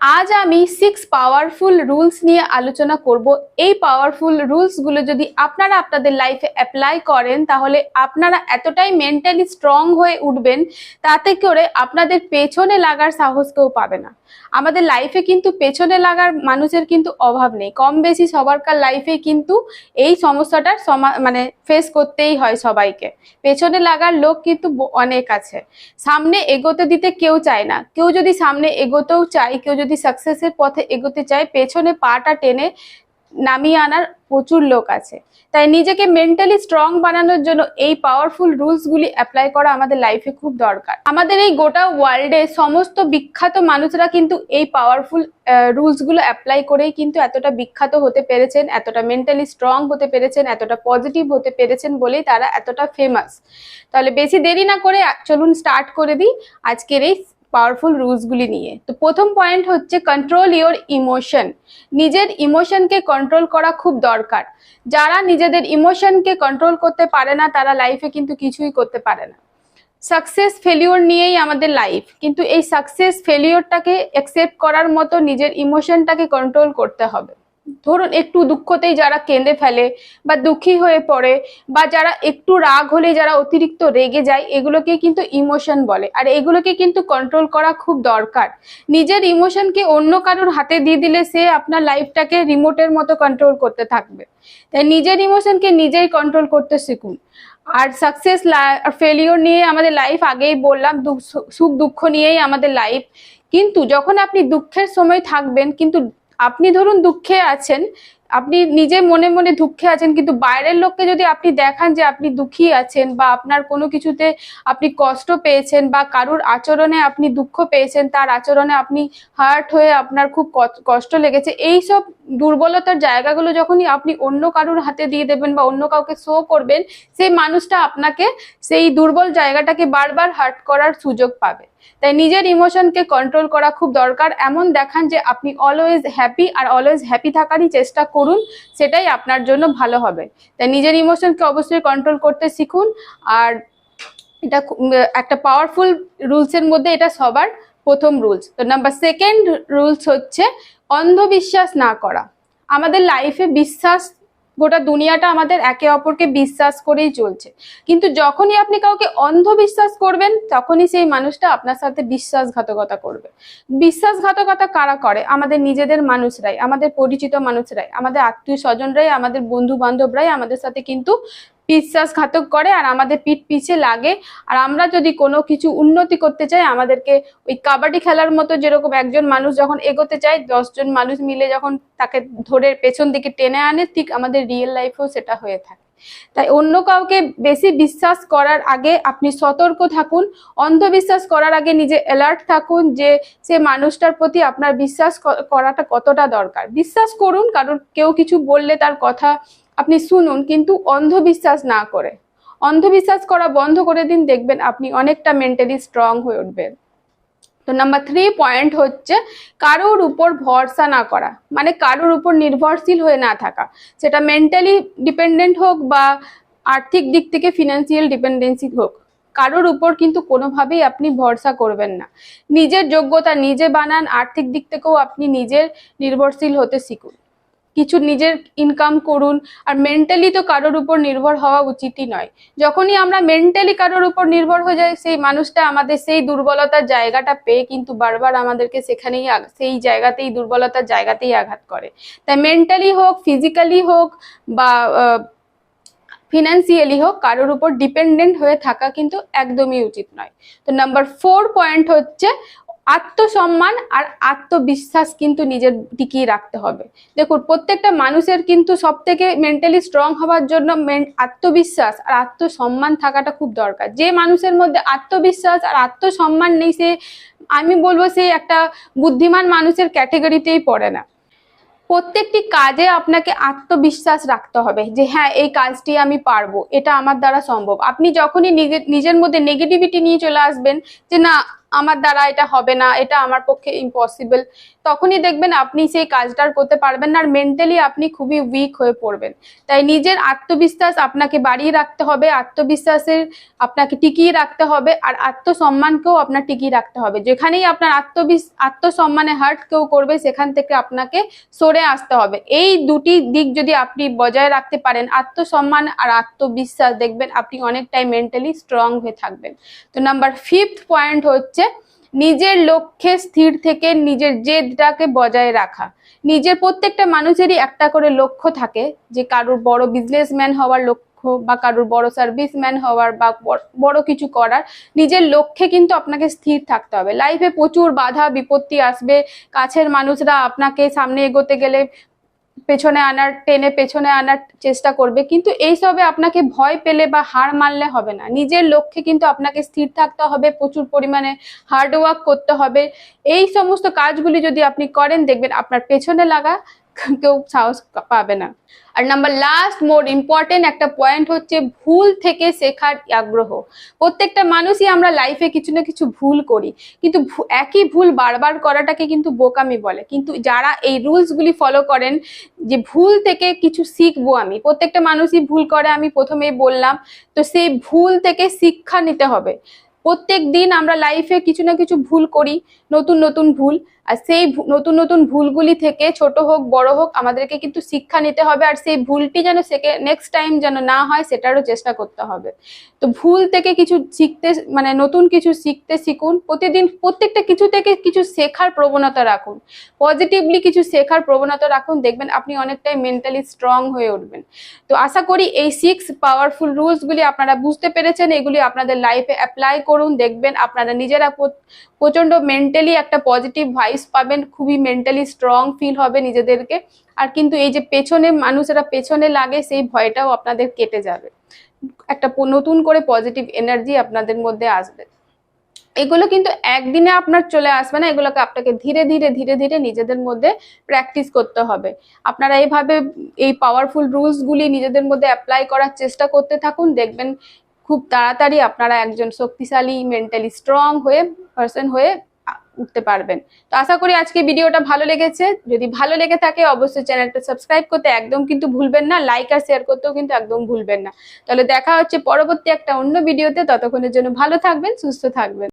আজ আমি six powerful rules নিয়ে আলোচনা করব। এই পাওয়ারফুল রুলসগুলো যদি আপনারা আপনাদের লাইফে অ্যাপ্লাই করেন, তাহলে আপনারা এতটাই মেন্টালি স্ট্রং হয়ে উঠবেন, তাতে করে আপনাদের পেছনে লাগার সাহস কেউ পাবে না। আমাদের লাইফে কিন্তু পেছনে লাগার মানুষের কিন্তু অভাব নেই। কম বেশি সবারকার লাইফে কিন্তু এই সমস্যাটার সমা মানে ফেস করতেই হয় সবাইকে। পেছনে লাগার লোক কিন্তু অনেক আছে। সামনে এগোতে দিতে কেউ চায় না। কেউ যদি সামনে এগোতেও চায়, কেউ যদি সাকসেসের পথে এগোতে চায়, পেছনে পাটা টেনে নামিয়ে আনার প্রচুর লোক আছে। তাই নিজেকে মেন্টালি স্ট্রং বানানোর জন্য এই পাওয়ারফুল রুলসগুলি অ্যাপ্লাই করা আমাদের লাইফে খুব দরকার। আমাদের এই গোটা ওয়ার্ল্ডে সমস্ত বিখ্যাত মানুষরা কিন্তু এই পাওয়ারফুল রুলসগুলো অ্যাপ্লাই করেই কিন্তু এতটা বিখ্যাত হতে পেরেছেন, এতটা মেন্টালি স্ট্রং হতে পেরেছেন, এতটা পজিটিভ হতে পেরেছেন বলেই তারা এতটা ফেমাস তাহলে বেশি দেরি না করে চলুন স্টার্ট করে দিই আজকের এই পাওয়ারফুল রুলসগুলি নিয়ে। তো প্রথম পয়েন্ট হচ্ছে কন্ট্রোল ইওর ইমোশন নিজের ইমোশনকে কন্ট্রোল করা খুব দরকার। যারা নিজেদের ইমোশনকে কন্ট্রোল করতে পারে না, তারা লাইফে কিন্তু কিছুই করতে পারে না। সাকসেস ফেলিওর নিয়েই আমাদের লাইফ কিন্তু এই সাকসেস ফেলিওরটাকে অ্যাকসেপ্ট করার মতো নিজের ইমোশনটাকে কন্ট্রোল করতে হবে। ধরুন একটু দুঃখতেই যারা কেঁদে ফেলে বা দুঃখী হয়ে পড়ে বা যারা একটু রাগ হলে যারা অতিরিক্ত রেগে যায়, এগুলোকে কিন্তু ইমোশন বলে। আর এগুলোকে কিন্তু কন্ট্রোল করা খুব দরকার। নিজের ইমোশনকে অন্য কারোর হাতে দিয়ে দিলে সে আপনার লাইফটাকে রিমোটের মতো কন্ট্রোল করতে থাকবে। তাই নিজের ইমোশনকে নিজেই কন্ট্রোল করতে শিখুন। আর সাকসেস আর ফেলিওর নিয়ে আমাদের লাইফ আগেই বললাম সুখ দুঃখ নিয়েই আমাদের লাইফ কিন্তু যখন আপনি দুঃখের সময় থাকবেন, কিন্তু আপনি ধরুন দুঃখে আছেন, আপনি নিজে মনে মনে দুঃখে আছেন, কিন্তু বাইরের লোককে যদি আপনি দেখান যে আপনি দুঃখী আছেন বা আপনার কোনো কিছুতে আপনি কষ্ট পেয়েছেন বা কারুর আচরণে আপনি দুঃখ পেয়েছেন, তার আচরণে আপনি হার্ট হয়ে আপনার খুব কষ্ট লেগেছে এই সব দুর্বলতার জায়গাগুলো যখনই আপনি অন্য কারুর হাতে দিয়ে দেবেন বা অন্য কাউকে শো করবেন, সেই মানুষটা আপনাকে সেই দুর্বল জায়গাটাকে বারবার হার্ট করার সুযোগ পাবে। তাই নিজের ইমোশনকে কন্ট্রোল করা খুব দরকার। এমন দেখান যে আপনি অলওয়েজ হ্যাপি আর অলওয়েজ হ্যাপি থাকারই চেষ্টা করুন, সেটাই আপনার জন্য ভালো হবে। তাই নিজের ইমোশনকে অবশ্যই কন্ট্রোল করতে শিখুন। আর এটা একটা পাওয়ারফুল রুলসের মধ্যে এটা সবার প্রথম রুলস তো নাম্বার সেকেন্ড রুলস হচ্ছে অন্ধবিশ্বাস না করা। আমাদের লাইফে বিশ্বাস গোটা দুনিয়াটা আমাদের একে অপরকে বিশ্বাস করেই চলছে। কিন্তু যখনই আপনি কাউকে অন্ধবিশ্বাস করবেন, তখনই সেই মানুষটা আপনার সাথে বিশ্বাসঘাতকতা করবে। বিশ্বাসঘাতকতা কারা করে? আমাদের নিজেদের মানুষরাই, আমাদের পরিচিত মানুষরাই, আমাদের আত্মীয় স্বজনরাই, আমাদের বন্ধু বান্ধবরাই আমাদের সাথে কিন্তু বিশ্বাসঘাতক করে আর আমাদের পিঠ পিছে লাগে। আর আমরা যদি কোনো কিছু উন্নতি করতে চাই, আমাদেরকে ওই কাবাডি খেলার মতো যেরকম একজন মানুষ যখন এগোতে চায়, দশজন মানুষ মিলে যখন তাকে ধরে পেছন দিকে টেনে আনে, ঠিক আমাদের রিয়েল লাইফেও সেটা হয়ে থাকে। তাই অন্য কাউকে বেশি বিশ্বাস করার আগে আপনি সতর্ক থাকুন, অন্ধবিশ্বাস করার আগে নিজে অ্যালার্ট থাকুন যে সে মানুষটার প্রতি আপনার বিশ্বাস করাটা কতটা দরকার। বিশ্বাস করুন, কারণ কেউ কিছু বললে তার কথা আপনি শুনুন, কিন্তু অন্ধবিশ্বাস না করে। অন্ধবিশ্বাস করা বন্ধ করে দিন, দেখবেন আপনি অনেকটা মেন্টালি স্ট্রং হয়ে উঠবেন। তো নাম্বার থ্রি পয়েন্ট হচ্ছে কারোর উপর ভরসা না করা মানে কারোর উপর নির্ভরশীল হয়ে না থাকা। সেটা মেন্টালি ডিপেন্ডেন্ট হোক বা আর্থিক দিক থেকে ফিনান্সিয়াল ডিপেন্ডেন্সি হোক, কারোর উপর কিন্তু কোনোভাবেই আপনি ভরসা করবেন না। নিজের যোগ্যতা নিজে বানান, আর্থিক দিক থেকেও আপনি নিজের নির্ভরশীল হতে শিখুন। কিছু নিজের ইনকাম করুন, আর মেন্টালি তো কারোর উপর নির্ভর হওয়া উচিতই নয়। যখনই আমরা মেন্টালি কারোর উপর নির্ভর হয়ে যাই, সেই মানুষটা আমাদের সেই দুর্বলতার জায়গাটা পেয়ে কিন্তু বারবার আমাদেরকে সেখানেই সেই জায়গাতেই দুর্বলতার জায়গাতেই আঘাত করে। তাই মেন্টালি হোক ফিজিক্যালি হোক বা ফিনান্সিয়ালি হোক, কারোর উপর ডিপেন্ডেন্ট হয়ে থাকা কিন্তু একদমই উচিত নয়। তো নাম্বার ফোর পয়েন্ট হচ্ছে আত্মসম্মান আর আত্মবিশ্বাস কিন্তু নিজের টিকিয়ে রাখতে হবে। দেখুন, প্রত্যেকটা মানুষের কিন্তু সব থেকে মেন্টালি স্ট্রং হওয়ার জন্য আত্মবিশ্বাস আর আত্মসম্মান থাকাটা খুব দরকার। যে মানুষের মধ্যে আত্মবিশ্বাস আর আত্মসম্মান নেই, সে আমি বলব সে একটা বুদ্ধিমান মানুষের ক্যাটেগরিতেই পড়ে না। প্রত্যেকটি কাজে আপনাকে আত্মবিশ্বাস রাখতে হবে যে হ্যাঁ এই কাজটি আমি পারব, এটা আমার দ্বারা সম্ভব। আপনি যখনই নিজের মধ্যে নেগেটিভিটি নিয়ে চলে আসবেন যে, না আমার দ্বারা এটা হবে না, এটা আমার পক্ষে ইম্পসিবল তখনই দেখবেন আপনি সেই কাজটা করতে পারবেন না, আর মেন্টালি আপনি খুবই উইক হয়ে পড়বেন। তাই নিজের আত্মবিশ্বাস আপনাকে বাড়িয়ে রাখতে হবে, আত্মবিশ্বাসের আপনাকে টিকিয়ে রাখতে হবে, আর আত্মসম্মানকেও আপনার টিকিয়ে রাখতে হবে। যেখানেই আপনার আত্মবিশ আত্মসম্মানে হার্ট কেউ করবে, সেখান থেকে আপনাকে সরে আসতে হবে। এই দুটি দিক যদি আপনি বজায় রাখতে পারেন, আত্মসম্মান আর আত্মবিশ্বাস, দেখবেন আপনি অনেকটাই মেন্টালি স্ট্রং হয়ে থাকবেন। তো নাম্বার ফিফথ পয়েন্ট হচ্ছে নিজের লক্ষ্যে স্থির থেকে নিজের জেদটাকে বজায় রাখা। নিজের প্রত্যেকটা মানুষেরই একটা করে লক্ষ্য থাকে যে কারোর বড় বিজনেসম্যান হওয়ার লক্ষ্য বা কারোর বড় সার্ভিসম্যান হওয়ার বা বড় কিছু করার। নিজের লক্ষ্যে কিন্তু আপনাকে স্থির থাকতে হবে। লাইফে প্রচুর বাধা, বিপত্তি আসবে। কাছের মানুষরা আপনাকে সামনে এগোতে গেলে পেছনে আনার, টেনে পেছনে আনার চেষ্টা করবে। কিন্তু এইসবে আপনাকে ভয় পেলে বা হার মানলে হবে না। নিজের লক্ষ্যে কিন্তু আপনাকে স্থির থাকতে হবে, প্রচুর পরিমাণে হার্ডওয়ার্ক করতে হবে। এই সমস্ত কাজগুলি যদি আপনি করেন, দেখবেন আপনার পেছনে লাগা কেউ সাহস পাবে না। আর নাম্বার লাস্ট মোর ইম্পর্টেন্ট একটা পয়েন্ট হচ্ছে ভুল থেকে শেখার আগ্রহ। প্রত্যেকটা মানুষই আমরা লাইফে কিছু না কিছু ভুল করি। কিন্তু একই ভুল বারবার করাটাকে কিন্তু বোকামি বলে। কিন্তু যারা এই রুলসগুলি ফলো করেন, যে ভুল থেকে কিছু শিখব আমি, প্রত্যেকটা মানুষই ভুল করে, আমি প্রথমেই বললাম, তো সেই ভুল থেকে শিক্ষা নিতে হবে। প্রত্যেক দিন আমরা লাইফে কিছু না কিছু ভুল করি, নতুন নতুন ভুল। আর সেই নতুন নতুন ভুলগুলি থেকে ছোট হোক, বড় হোক, আমাদেরকে কিন্তু শিক্ষা নিতে হবে আর সেই ভুলটি যেন নেক্সট টাইম যেন না হয় সেটারও চেষ্টা করতে হবে। তো ভুল থেকে কিছু শিখতে মানে নতুন কিছু শিখতে শিখুন, প্রতিদিন প্রত্যেকটা কিছু থেকে কিছু শেখার প্রবণতা রাখুন। পজিটিভলি কিছু শেখার প্রবণতা রাখুন, দেখবেন আপনি অনেকটাই মেন্টালি স্ট্রং হয়ে উঠবেন। তো আশা করি এই সিক্স পাওয়ারফুল রুলসগুলি আপনারা বুঝতে পেরেছেন, এগুলি আপনাদের লাইফে অ্যাপ্লাই করুন, দেখবেন আপনারা নিজেরা প্রচণ্ড মেন্টালি একটা পজিটিভ ভাইস পাবেন, খুবই মেন্টালি স্ট্রং ফিল হবে নিজেদেরকে। আর কিন্তু এই যে পেছনে মানুষেরা পেছনে লাগে, সেই ভয়টাও আপনাদের কেটে যাবে। একটা নতুন করে পজিটিভ এনার্জি আপনাদের মধ্যে আসবে। এগুলো কিন্তু একদিনে আপনার চলে আসবে না, এগুলোকে আপনাকে ধীরে ধীরে ধীরে ধীরে নিজেদের মধ্যে প্র্যাকটিস করতে হবে। আপনারা এইভাবে এই পাওয়ারফুল রুলসগুলি নিজেদের মধ্যে অ্যাপ্লাই করার চেষ্টা করতে থাকুন। দেখবেন খুব তাড়াতাড়ি আপনারা একজন শক্তিশালী মেন্টালি স্ট্রং হয়ে পার্সন হয়ে উঠতে পারবেন। তো আশা করি আজকে ভিডিওটা ভালো লেগেছে। যদি ভালো লেগে থাকে, অবশ্যই চ্যানেলটা সাবস্ক্রাইব করতে একদম কিন্তু ভুলবেন না। লাইক আর শেয়ার করতেও কিন্তু একদম ভুলবেন না। তাহলে দেখা হচ্ছে পরবর্তী একটা অন্য ভিডিওতে। ততক্ষণের জন্য ভালো থাকবেন, সুস্থ থাকবেন।